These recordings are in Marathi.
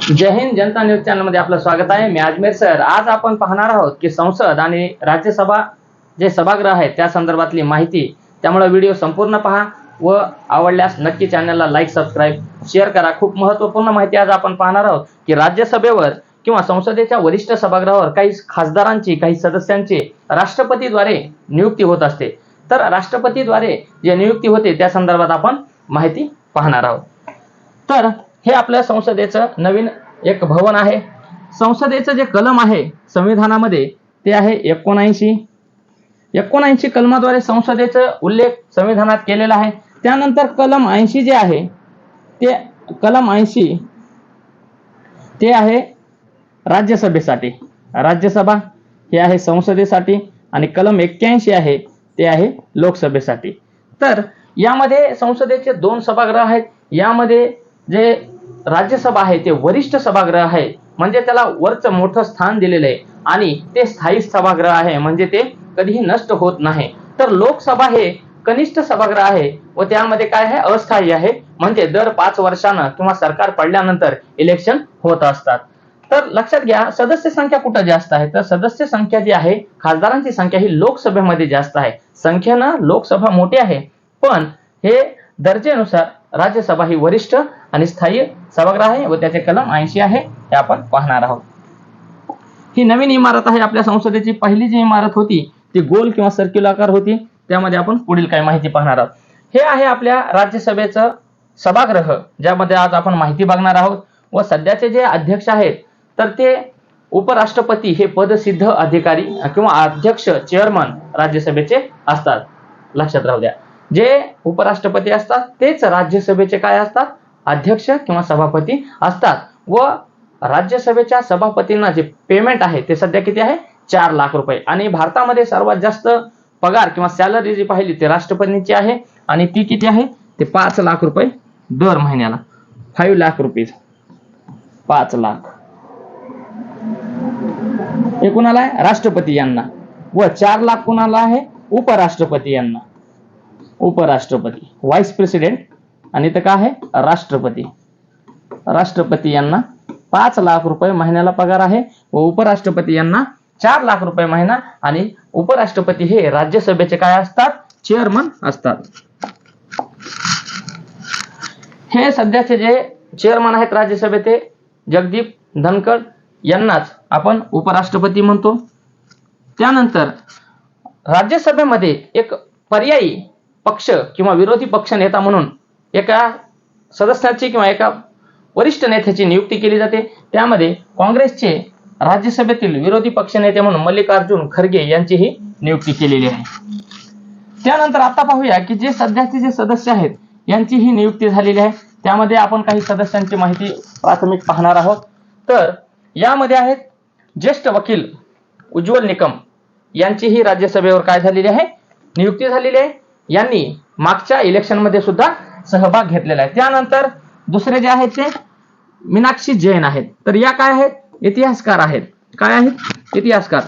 जय हिंद जनता न्यूज चॅनलमध्ये आपलं स्वागत आहे. मी अजमेर सर. आज आपण पाहणार आहोत की संसद आणि राज्यसभा जे सभागृह आहेत त्या संदर्भातली माहिती. त्यामुळे व्हिडिओ संपूर्ण पहा व आवडल्यास नक्की चॅनलला लाईक सबस्क्राईब शेअर करा. खूप महत्त्वपूर्ण माहिती आज आपण पाहणार आहोत की राज्यसभेवर किंवा संसदेच्या वरिष्ठ सभागृहावर काही खासदारांची काही सदस्यांची राष्ट्रपतीद्वारे नियुक्ती होत असते. तर राष्ट्रपतीद्वारे जे नियुक्ती होते त्या संदर्भात आपण माहिती पाहणार आहोत. तर हे आपल्या संसदेचं नवीन एक भवन आहे. संसदेचं जे कलम आहे संविधानामध्ये ते आहे एकोणऐंशी. एकोणऐंशी कलमाद्वारे संसदेचा उल्लेख संविधानात केलेला आहे. त्यानंतर कलम ऐंशी जे आहे ते कलम ऐंशी ते आहे राज्यसभेसाठी. राज्यसभा हे आहे संसदेसाठी आणि कलम एक्क्याऐंशी आहे ते आहे लोकसभेसाठी. तर यामध्ये संसदेचे दोन सभागृह आहेत. यामध्ये जे राज्यसभा आहे ते वरिष्ठ सभागृह आहे. म्हणजे त्याला वरचं मोठं स्थान दिलेलं आहे. आणि ते स्थायी सभागृह आहे म्हणजे ते कधीही नष्ट होत नाही. तर लोकसभा हे कनिष्ठ सभागृह आहे व त्यामध्ये काय आहे? अस्थायी आहे. म्हणजे दर पाच वर्षानं किंवा सरकार पडल्यानंतर इलेक्शन होत असतात. तर लक्षात घ्या सदस्य संख्या कुठं जास्त आहे? तर सदस्य संख्या जी आहे खासदारांची संख्या ही लोकसभेमध्ये जास्त आहे. संख्येनं लोकसभा मोठी आहे. पण हे दर्जेनुसार राज्यसभा ही वरिष्ठ आणि स्थायी सभागृह आहे व त्याचे कलम ऐंशी आहे हे आपण पाहणार आहोत. ही नवीन इमारत आहे आपल्या संसदेची पहिली जी इमारत होती ती गोल किंवा सर्क्युलाकार होती त्यामध्ये आपण पुढील काही माहिती पाहणार आहोत. हे आहे आपल्या राज्यसभेचं सभागृह ज्यामध्ये आज आपण माहिती बघणार आहोत व सध्याचे जे अध्यक्ष आहेत तर ते उपराष्ट्रपती हे पदसिद्ध अधिकारी किंवा अध्यक्ष चेअरमन राज्यसभेचे असतात. लक्षात राहू द्या. जे उपराष्ट्रपती असतात तेच राज्यसभेचे काय असतात? अध्यक्ष किंवा सभापती असतात. व राज्यसभेच्या सभापतींना जे पेमेंट आहे ते सध्या किती आहे? चार लाख रुपये. आणि भारतामध्ये सर्वात जास्त पगार किंवा सॅलरी जी पाहिली ते राष्ट्रपतींची आहे. आणि ती किती आहे? ते पाच लाख रुपये दर महिन्याला. फाईव्ह लाख रुपीज पाच लाख. हे कुणाला आहे? राष्ट्रपती यांना. व चार लाख कुणाला आहे? उपराष्ट्रपती यांना. उपराष्ट्रपती व्हाईस प्रेसिडेंट आणि तर काय आहे? राष्ट्रपती. राष्ट्रपती यांना पाच लाख रुपये महिन्याला पगार आहे व उपराष्ट्रपती यांना चार लाख रुपये महिना आणि उपराष्ट्रपती हे राज्यसभेचे काय असतात? चेअरमन असतात. हे सध्याचे जे चेअरमन आहेत राज्यसभेचे जगदीप धनखड यांनाच आपण उपराष्ट्रपती म्हणतो. त्यानंतर राज्यसभेमध्ये एक पर्यायी पक्ष किंवा विरोधी पक्ष नेता म्हणून एका सदस्याची किंवा एका वरिष्ठ नेत्याची नियुक्ती केली जाते. त्यामध्ये काँग्रेसचे राज्यसभेतील विरोधी पक्षनेते म्हणून मल्लिकार्जुन खरगे यांचीही नियुक्ती केलेली आहे. त्यानंतर आता पाहूया की जे सध्याचे जे सदस्य आहेत यांची ही नियुक्ती झालेली आहे. त्यामध्ये आपण काही सदस्यांची माहिती प्राथमिक पाहणार आहोत. तर यामध्ये आहेत ज्येष्ठ वकील उज्ज्वल निकम. यांचीही राज्यसभेवर काय झालेली आहे? नियुक्ती झालेली आहे. यांनी मागच्या इलेक्शनमध्ये सुद्धा सहभाग घेतलेला आहे. त्यानंतर दुसरे जे आहेत ते मीनाक्षी जैन आहेत. तर या काय आहेत? इतिहासकार आहेत. काय आहेत? इतिहासकार.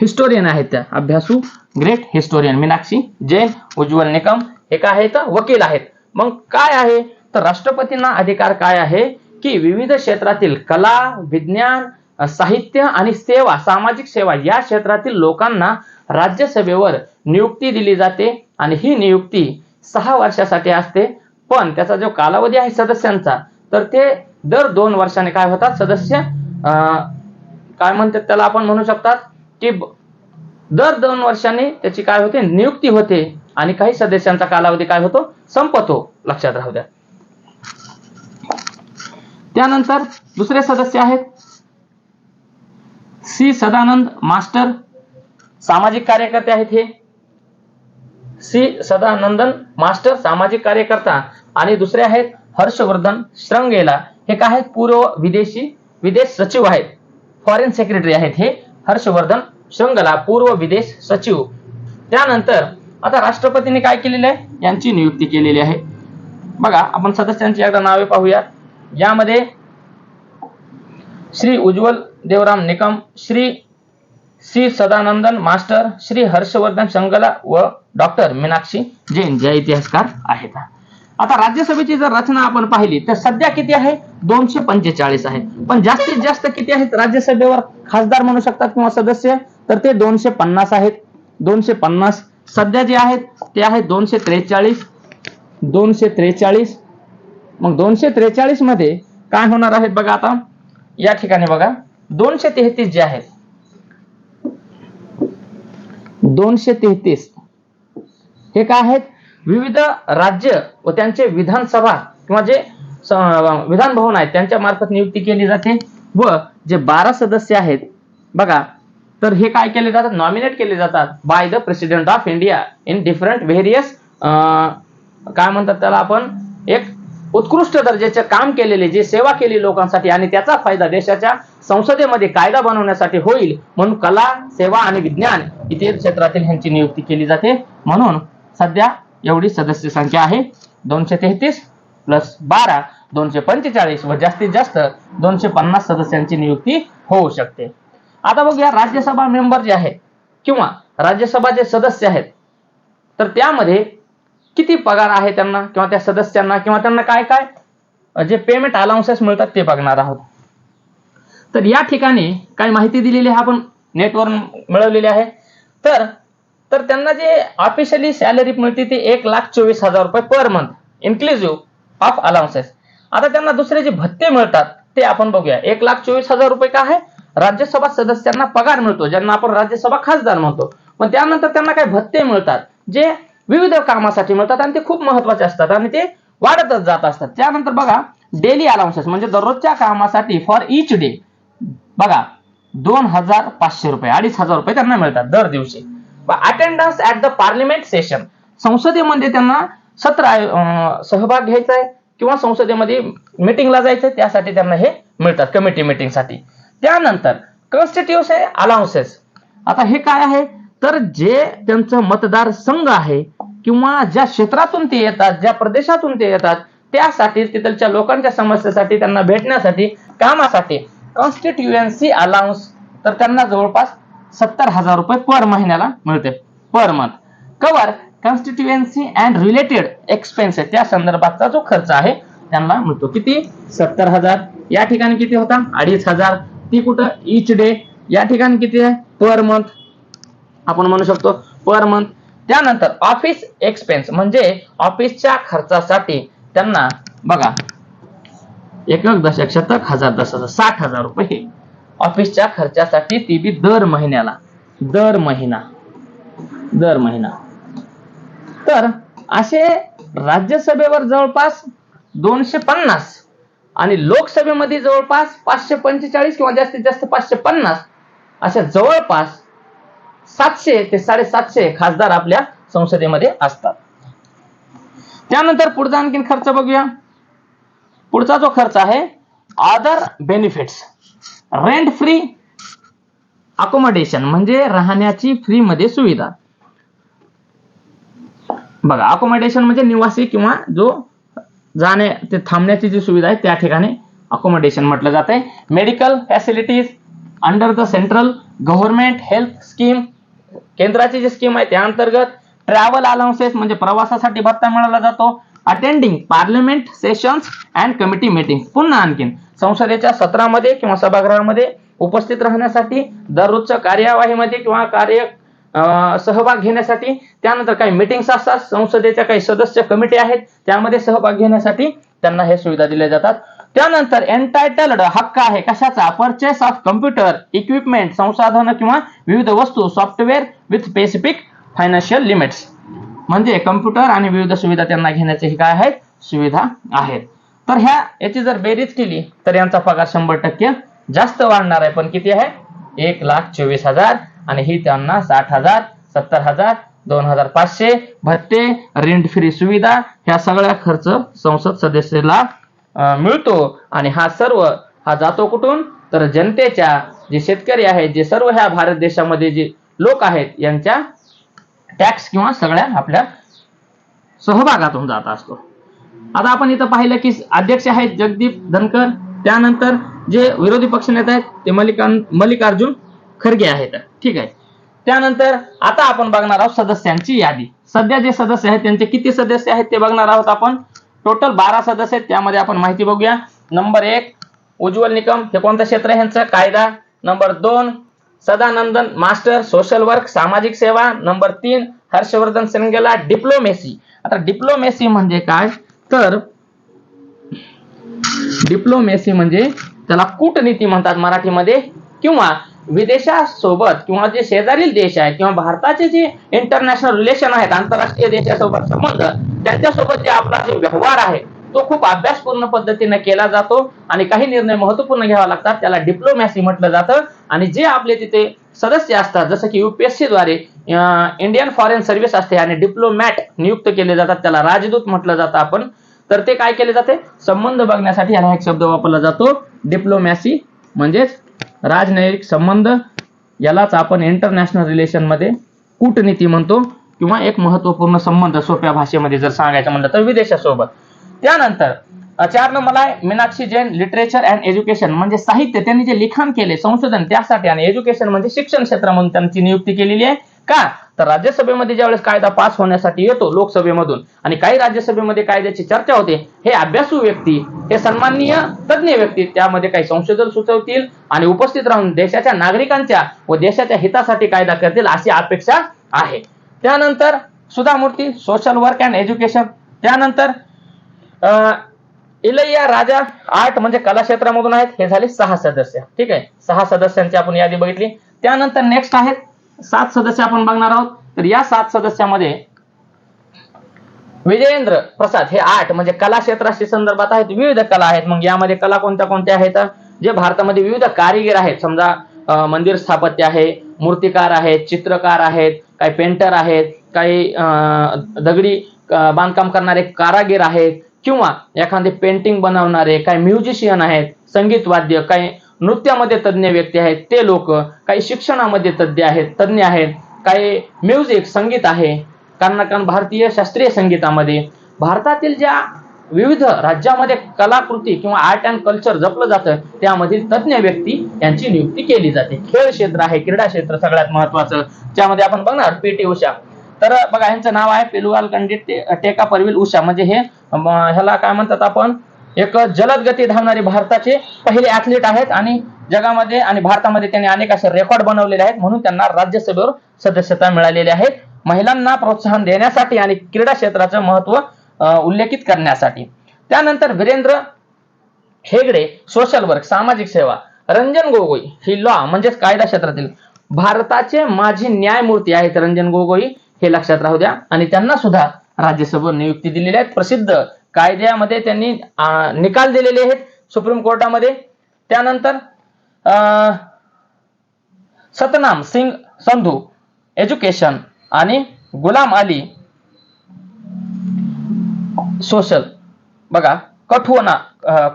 हिस्टोरियन आहेत त्या. अभ्यासू ग्रेट हिस्टोरियन मीनाक्षी जैन उज्ज्वल निकम हे काय आहेत? वकील आहेत. मग काय आहे? तर राष्ट्रपतींना अधिकार काय आहे? की विविध क्षेत्रातील कला विज्ञान साहित्य आणि सेवा सामाजिक सेवा या क्षेत्रातील लोकांना राज्यसभेवर नियुक्ती दिली जाते आणि ही नियुक्ती सहा वर्षासाठी असते. पण त्याचा जो कालावधी आहे सदस्यांचा तर ते दर दोन वर्षाने काय होतात? सदस्य काय म्हणतात त्याला आपण म्हणू शकतात? की दर दोन वर्षांनी त्याची काय होते? नियुक्ती होते. आणि काही सदस्यांचा कालावधी काय होतो? संपतो. लक्षात राहू द्या. त्यानंतर दुसरे सदस्य आहेत. सी. सदानंद मास्टर सामाजिक कार्यकर्ते आहेत हे. सी. सदानंदन मास्टर सामाजिक कार्यकर्ता. आणि दुसरे आहेत हर्षवर्धन श्रंगेला. हे काय आहेत? पूर्व विदेशी विदेश सचिव आहेत. फॉरेन सेक्रेटरी आहेत हे हर्षवर्धन श्रंगला पूर्व विदेश सचिव. त्यानंतर आता राष्ट्रपतींनी काय केलेलं आहे? यांची नियुक्ती केलेली आहे. बघा आपण सदस्यांची एकदा नावे पाहूया. यामध्ये श्री उज्ज्वल देवराम निकम श्री श्री सदानंदन मास्टर श्री हर्षवर्धन संगला व डॉक्टर मीनाक्षी जैन ज्या इतिहासकार आहेत. आता राज्यसभेची जर रचना आपण पाहिली तर सध्या किती आहे? दोनशे पंचेचाळीस आहे. पण जास्तीत जास्त किती आहेत राज्यसभेवर? खासदार म्हणू शकतात किंवा सदस्य तर ते दोनशे पन्नास आहेत. दोनशे पन्नास सध्या जे आहेत ते आहेत दोनशे त्रेचाळीस. दोनशे त्रेचाळीस. मग दोनशे त्रेचाळीसमध्ये काय होणार आहेत बघा आता? या ठिकाणी बघा. दोनशे तेहतीस जे आहेत दोनशे तेहतीस. हे काय आहेत? विविध राज्य व त्यांचे विधानसभा किंवा जे विधान भवन आहेत त्यांच्या मार्फत नियुक्ती केली जाते व जे बारा सदस्य आहेत बघा तर हे काय केले जातात? नॉमिनेट केले जातात by the president of India in different various काय म्हणतात त्याला आपण? एक उत्कृष्ट दर्जाचे काम केलेले जे सेवा केली लोकांसाठी आणि त्याचा फायदा देशाच्या संसदेमध्ये कायदा बनवण्यासाठी होईल म्हणून कला सेवा आणि विज्ञान इतर क्षेत्रातील ह्यांची नियुक्ती केली जाते. म्हणून सध्या एवढी सदस्य संख्या आहे. दोनशे तेहतीस प्लस बारा दोनशे पंचेचाळीस व जास्तीत जास्त दोनशे पन्नास सदस्यांची नियुक्ती होऊ शकते. आता बघूया राज्यसभा मेंबर जे आहेत किंवा राज्यसभा जे सदस्य आहेत तर त्यामध्ये किती पगार आहे त्यांना किंवा त्या सदस्यांना किंवा त्यांना काय काय? जे पेमेंट अलाउन्सेस मिळतात ते बघणार आहोत. तर या ठिकाणी काय माहिती दिलेली आहे आपण नेटवर मिळवलेली आहे. तर तर त्यांना जे ऑफिशियली सॅलरी मिळते ते एक लाख चोवीस हजार रुपये per month inclusive of allowances आता त्यांना दुसरे जे भत्ते मिळतात ते आपण बघूया. एक लाख चोवीस हजार रुपये काय आहे? राज्यसभा सदस्यांना पगार मिळतो ज्यांना आपण राज्यसभा खासदार म्हणतो. पण त्यानंतर त्यांना काही भत्ते मिळतात जे विविध कामासाठी मिळतात आणि ते खूप महत्त्वाचे असतात आणि ते वाढतच जात असतात. त्यानंतर बघा डेली अलाउन्सेस म्हणजे दररोजच्या कामासाठी फॉर इच डे बघा दोन हजार पाचशे रुपये अडीच हजार रुपये त्यांना मिळतात दर दिवशी. Attendance at the parliament session संसदेमध्ये त्यांना सत्र सहभाग घ्यायचा आहे किंवा संसदेमध्ये मिटिंगला जायचंय त्यासाठी त्यांना हे मिळतात कमिटी मिटिंगसाठी त्यानंतर कॉन्स्टिट्युशन अलाउन्सेस आता हे काय आहे? तर जे त्यांचं मतदार संघ आहे किंवा ज्या क्षेत्रातून ते येतात ज्या प्रदेशातून ते येतात त्यासाठी तिथलच्या लोकांच्या समस्येसाठी त्यांना भेटण्यासाठी कामासाठी कॉन्स्टिट्युएन्सी अलाउन्स तर त्यांना जवळपास सत्तर हजार रुपये पर महिन्याला मिळते. Per month cover constituency and related expense त्या संदर्भातचा जो खर्च आहे त्यांना मिळतो. किती? सत्तर हजार. या ठिकाणी किती होता? अडीच हजार. ती कुठं? इच डे या ठिकाणी किती आहे? पर मंथ आपण म्हणू शकतो पर मंथ त्यानंतर ऑफिस एक्सपेन्स म्हणजे ऑफिसच्या खर्चासाठी त्यांना बघा एक दशक शतक हजार दस हजार साठ हजार रुपये. हे ऑफिसच्या खर्चासाठी ती बी दर महिन्याला दर महिना दर महिना. तर असे राज्यसभेवर जवळपास दोनशे पन्नास आणि लोकसभेमध्ये जवळपास पाचशे पंचेचाळीस किंवा जास्तीत जास्त पाचशे पन्नास अशा जवळपास सातशे ते साडेसातशे खासदार आपल्या संसदेमध्ये असतात. त्यानंतर पुढचा आणखीन खर्च बघूया. पुढचा जो खर्च आहे other benefits rent free accommodation म्हणजे राहण्याची फ्री मध्ये सुविधा. बघा अकोमोडेशन म्हणजे निवासी किंवा जो जाणे ते थांबण्याची जी सुविधा आहे त्या ठिकाणी अकोमोडेशन म्हटलं जाते medical facilities under the central government health scheme केंद्राची जी स्कीम आहे त्या अंतर्गत ट्रॅव्हल अलाउन्सेस म्हणजे प्रवासासाठी भत्ता मिळाला जातो. Attending parliament sessions and committee meeting पुन्हा आणखीन संसदेच्या सत्रामध्ये किंवा सभागृहामध्ये उपस्थित राहण्यासाठी दररोजच्या कार्यवाहीमध्ये किंवा कार्य सहभाग घेण्यासाठी त्यानंतर काही मिटिंग्स असतात. संसदेच्या काही सदस्य कमिटी आहेत त्यामध्ये सहभाग घेण्यासाठी त्यांना हे सुविधा दिल्या जातात. त्यानंतर एन्टायटल्ड हक्क आहे. कशाचा? परचेस ऑफ कम्प्युटर इक्विपमेंट संसाधन किंवा विविध वस्तू software with specific financial limits म्हणजे कम्प्युटर आणि विविध सुविधा त्यांना घेण्याचे काय आहेत? सुविधा आहेत. तर ह्या याची जर बेरीज केली तर यांचा पगार शंभर टक्के जास्त वाढणार आहे. पण किती आहे? एक लाख चोवीस हजार. आणि ही त्यांना साठ हजार सत्तर हजार दोन हजार पाचशे. भत्ते रेंट फ्री सुविधा ह्या सगळ्या खर्च संसद सदस्याला मिळतो. आणि हा सर्व हा जातो कुठून? तर जनतेच्या जे शेतकरी आहेत जे सर्व ह्या भारत देशामध्ये जे लोक आहेत यांच्या टॅक्स किंवा सगळ्या आपल्या सहभागातून जात असतो. आता आपण इथं पाहिलं की अध्यक्ष आहेत जगदीप धनकर त्यानंतर जे विरोधी पक्षनेते आहेत ते मल्लिका मल्लिकार्जुन खरगे आहेत. ठीक आहे. त्यानंतर आता आपण बघणार आहोत सदस्यांची यादी. सध्या जे सदस्य आहेत त्यांचे किती सदस्य आहेत ते बघणार आहोत आपण? टोटल बारा सदस्य आहेत. त्यामध्ये आपण माहिती बघूया. नंबर एक उज्ज्वल निकम. हे कोणतं क्षेत्र आहे कायदा. नंबर दोन सदानंदन मास्टर सोशल वर्क सामाजिक सेवा. नंबर तीन हर्षवर्धन सिंगेला डिप्लोमेसी आता डिप्लोमेसी म्हणजे काय? तर डिप्लोमेसी म्हणजे त्याला कूटनीती म्हणतात मराठीमध्ये किंवा विदेशासोबत किंवा जे शेजारील देश आहेत किंवा भारताचे जे इंटरनॅशनल रिलेशन आहेत आंतरराष्ट्रीय देशासोबत संबंध त्यांच्यासोबत जे आपला जो व्यवहार आहे तो खूप अभ्यासपूर्ण पद्धतीने केला जातो आणि काही निर्णय महत्त्वपूर्ण घ्यावा लागतात. त्याला डिप्लोमॅसी म्हटलं जातं. आणि जे आपले तिथे सदस्य असतात जसं की युपीएससी द्वारे इंडियन फॉरेन सर्व्हिस असते आणि डिप्लोमॅट नियुक्त केले जातात. त्याला राजदूत म्हटलं जातं आपण. तर ते काय केले जाते? संबंध बघण्यासाठी याला एक शब्द वापरला जातो. डिप्लोमॅसी म्हणजेच राजनैतिक संबंध. यालाच आपण इंटरनॅशनल रिलेशनमध्ये कूटनीती म्हणतो. किंवा एक महत्त्वपूर्ण संबंध सोप्या भाषेमध्ये जर सांगायचं म्हणलं तर विदेशासोबत. त्यानंतर अ, चार आहे Meenakshi Jain literature and education म्हणजे साहित्य. त्यांनी जे लिखाण केले संशोधन त्यासाठी आणि एज्युकेशन म्हणजे शिक्षण क्षेत्र म्हणून त्यांची नियुक्ती केलेली आहे. का? तर राज्यसभेमध्ये ज्यावेळेस कायदा पास होण्यासाठी येतो लोकसभेमधून आणि काही राज्यसभेमध्ये कायद्याची चर्चा होते हे अभ्यासू व्यक्ती हे सन्माननीय तज्ज्ञ व्यक्ती त्यामध्ये काही संशोधन सुचवतील आणि उपस्थित राहून देशाच्या नागरिकांच्या व देशाच्या हितासाठी कायदा करतील अशी अपेक्षा आहे. त्यानंतर सुधा मूर्ती सोशल वर्क अँड एज्युकेशन त्यानंतर अं, इलैया राजा आर्ट म्हणजे कला क्षेत्रामधून आहेत. हे झाले सहा सदस्य. ठीक आहे? सहा सदस्यांची आपण यादी बघितली. त्यानंतर नेक्स्ट आहेत. सात सदस्य आपण बघणार आहोत. तर या सात सदस्यामध्ये विजयेंद्र प्रसाद हे आर्ट म्हणजे कला क्षेत्राशी संदर्भात आहेत. विविध कला आहेत. मग यामध्ये कला कोणत्या कोणत्या आहेत? जे भारतामध्ये विविध कारिगीर आहेत. समजा मंदिर स्थापत्य आहे मूर्तिकार आहेत चित्रकार आहेत काही पेंटर आहेत काही दगडी बांधकाम करणारे कारागीर आहेत किंवा एखादे पेंटिंग बनवणारे काही म्युझिशियन आहेत संगीत वाद्य काही नृत्यामध्ये तज्ज्ञ व्यक्ती आहेत ते लोक काही शिक्षणामध्ये तज्ज्ञ आहेत तज्ज्ञ आहेत काही म्युझिक संगीत आहे. कारण कारण भारतीय शास्त्रीय संगीतामध्ये भारतातील ज्या विविध राज्यामध्ये कलाकृती किंवा आर्ट अँड कल्चर जपलं जातं त्यामधील तज्ज्ञ व्यक्ती यांची नियुक्ती केली जाते. खेळ क्षेत्र आहे क्रीडा क्षेत्र सगळ्यात महत्वाचं. त्यामध्ये आपण बघणार पी टी उषा. तर बघा यांचं नाव आहे पेलुवाल कंडित टेका परवील उषा. म्हणजे हे ह्याला काय म्हणतात आपण? एक जलद गती धावणारे भारताचे पहिले ऍथलीट आहेत आणि जगामध्ये आणि भारतामध्ये त्यांनी अनेक असे रेकॉर्ड बनवलेले आहेत. म्हणून त्यांना राज्यसभेवर सदस्यता मिळालेली आहे. महिलांना प्रोत्साहन देण्यासाठी आणि क्रीडा क्षेत्राचं महत्त्व उल्लेखित करण्यासाठी. त्यानंतर वीरेंद्र हेगडे सोशल वर्क सामाजिक सेवा रंजन गोगोई ही लॉ म्हणजेच कायदा क्षेत्रातील भारताचे माजी न्यायमूर्ती आहेत रंजन गोगोई हे लक्षात राहू द्या. आणि त्यांना सुद्धा राज्यसभेवर नियुक्ती दिलेली आहेत. प्रसिद्ध कायद्यामध्ये त्यांनी निकाल दिलेले आहेत सुप्रीम कोर्टामध्ये. त्यानंतर अं, सतनाम सिंग संधू एज्युकेशन आणि गुलाम अली सोशल बघा कठुना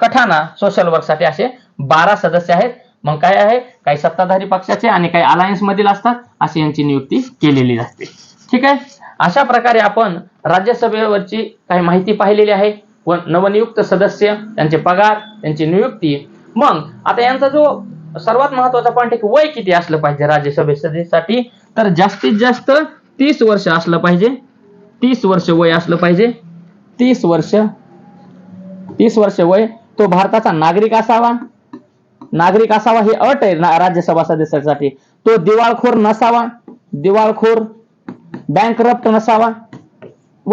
कठाना सोशल वर्कसाठी असे बारा सदस्य आहेत. मग काय आहे? काही सत्ताधारी पक्षाचे आणि काही अलायन्स मधील असतात. अशी यांची नियुक्ती केलेली असते. ठीक आहे? अशा प्रकारे आपण राज्यसभेवरची काही माहिती पाहिलेली आहे. व नवनियुक्त सदस्य त्यांचे पगार त्यांची नियुक्ती. मग आता यांचा जो सर्वात महत्त्वाचा पॉईंट आहे की वय किती असलं पाहिजे राज्यसभे सदस्यासाठी? तर जास्तीत जास्त तीस वर्ष असलं पाहिजे. तीस वर्ष वय असलं पाहिजे. तीस वर्ष तीस वर्ष वय तो भारताचा नागरिक असावा. नागरिक असावा ही अट आहे ना- राज्यसभा सदस्यासाठी. तो दिवाळखोर नसावा. दिवाळखोर बँक नसावा. व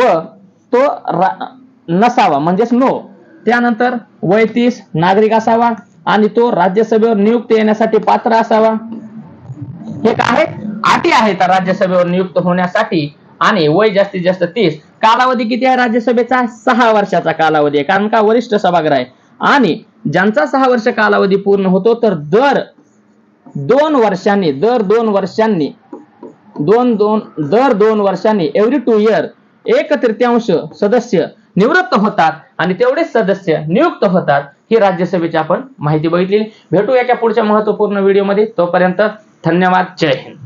तो नसावा म्हणजेच नो त्यानंतर वय तीस नागरिक असावा आणि तो राज्यसभेवर नियुक्त येण्यासाठी पात्र असावा. हे काय आहे? अटी आहेत राज्यसभेवर नियुक्त होण्यासाठी आणि वय जास्तीत जास्त तीस. कालावधी किती आहे राज्यसभेचा? सहा वर्षाचा कालावधी आहे. कारण का? वरिष्ठ सभागृह आहे. आणि ज्यांचा सहा वर्ष कालावधी पूर्ण होतो तर दर दोन वर्षांनी दर दोन वर्षांनी दोन दोन दर दोन वर्षांनी एव्हरी टू इयर एक तृतीयांश सदस्य निवृत्त होतात आणि तेवढेच सदस्य नियुक्त होतात. ही राज्यसभेची आपण माहिती बघितली भेटू एका पुढच्या महत्त्वपूर्ण व्हिडिओमध्ये तोपर्यंत धन्यवाद. जय हिंद.